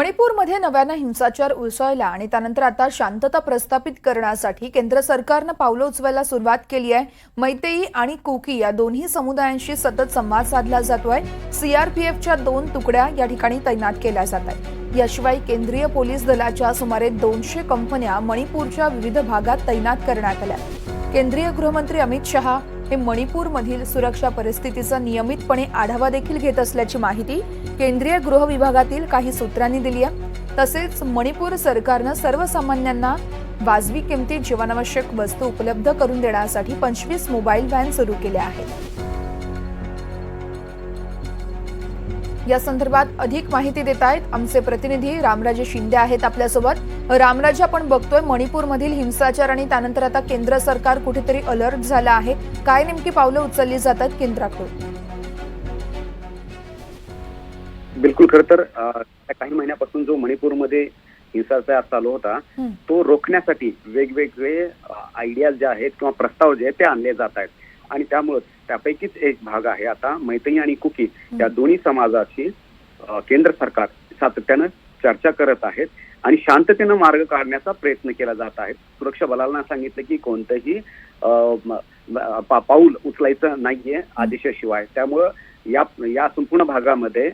मणिपूरमध्ये नव्यानं हिंसाचार उसळला आणि त्यानंतर आता शांतता प्रस्थापित करण्यासाठी केंद्र सरकारनं पावलं उचवायला सुरुवात केली आहे. मैतेई आणि कुकी या दोन्ही समुदायांशी सतत संवाद साधला जातोय सीआरपीएफच्या दोन तुकड्या या ठिकाणी तैनात केल्या जात आहेत. याशिवाय केंद्रीय पोलीस दलाच्या सुमारे दोनशे कंपन्या मणिपूरच्या विविध भागात तैनात करण्यात आल्या. केंद्रीय गृहमंत्री अमित शहा हे मणिपूरमधील सुरक्षा परिस्थितीचा नियमितपणे आढावा देखील घेत असल्याची माहिती केंद्रीय गृह विभागातील काही सूत्रांनी दिली आहे. तसेच मणिपूर सरकारनं सर्वसामान्यांना वाजवी किमतीत जीवनावश्यक वस्तू उपलब्ध करून देण्यासाठी पंचवीस मोबाईल व्हॅन सुरू केल्या आहेत. या संदर्भात अधिक माहिती देत आहेत आमचे प्रतिनिधी रामराजे शिंदे आहेत आपल्यासोबत. रामराजे आपण बघतोय मणिपूरमधील हिंसाचार आणि त्यानंतर आता केंद्र सरकार कुठेतरी अलर्ट झालं आहे. काय नेमकी पावलं उचलली जातात केंद्राकडून? बिलकुल खर तर काही महिन्यापासून जो मणिपूरमध्ये हिंसाचार चालू होता. तो रोखण्यासाठी वेगवेगळे आयडियाज जे आहेत किंवा प्रस्ताव जे आहेत ते आणले जात आहेत. आणि त्यामुळे त्यापैकीच एक भाग आहे आता मैत्री आणि कुकी. या दोन्ही समाजाशी केंद्र सरकार सातत्यानं चर्चा करत आहेत आणि शांततेनं मार्ग काढण्याचा प्रयत्न केला जात आहे सुरक्षा बलांना सांगितलं की कोणतंही पा- पाऊल उचलायचं नाहीये आदेशाशिवाय त्यामुळं या या संपूर्ण भागामध्ये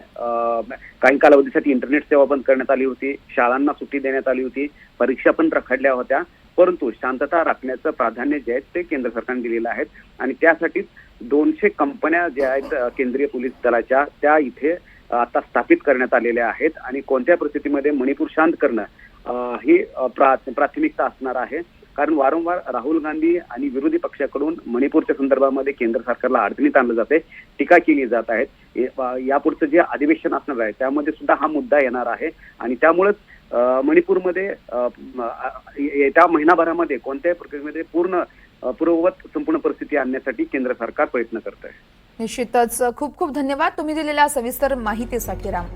काही कालावधीसाठी इंटरनेट सेवा बंद करण्यात आली होती. शाळांना सुट्टी देण्यात आली होती. परीक्षा पण रखडल्या होत्या. परंतु शांतता राखण्याचं प्राधान्य जे आहे ते केंद्र सरकारने दिलेलं आहे. आणि त्यासाठीच दोनशे कंपन्या ज्या आहेत केंद्रीय पोलीस दलाच्या त्या इथे आता स्थापित करण्यात आलेल्या आहेत. आणि कोणत्या परिस्थितीमध्ये मणिपूर शांत करणं ही प्रा- प्राथमिकता असणार आहे. कारण वारंवार राहुल गांधी आणि विरोधी पक्षाकडून मणिपूरच्या संदर्भामध्ये केंद्र सरकारला अडचणीत आणलं जाते टीका केली जात आहेत. यापुढचं जे अधिवेशन असणार आहे त्यामध्ये सुद्धा हा मुद्दा येणार आहे. आणि त्यामुळेच मणिपूरमध्ये येत्या महिनाभरामध्ये कोणत्याही प्रक्रियेमध्ये पूर्ण पूर्ववत संपूर्ण परिस्थिती आणण्यासाठी केंद्र सरकार प्रयत्न करत आहे निश्चितच. खूप खूप धन्यवाद तुम्ही दिलेल्या सविस्तर माहितीसाठी राम.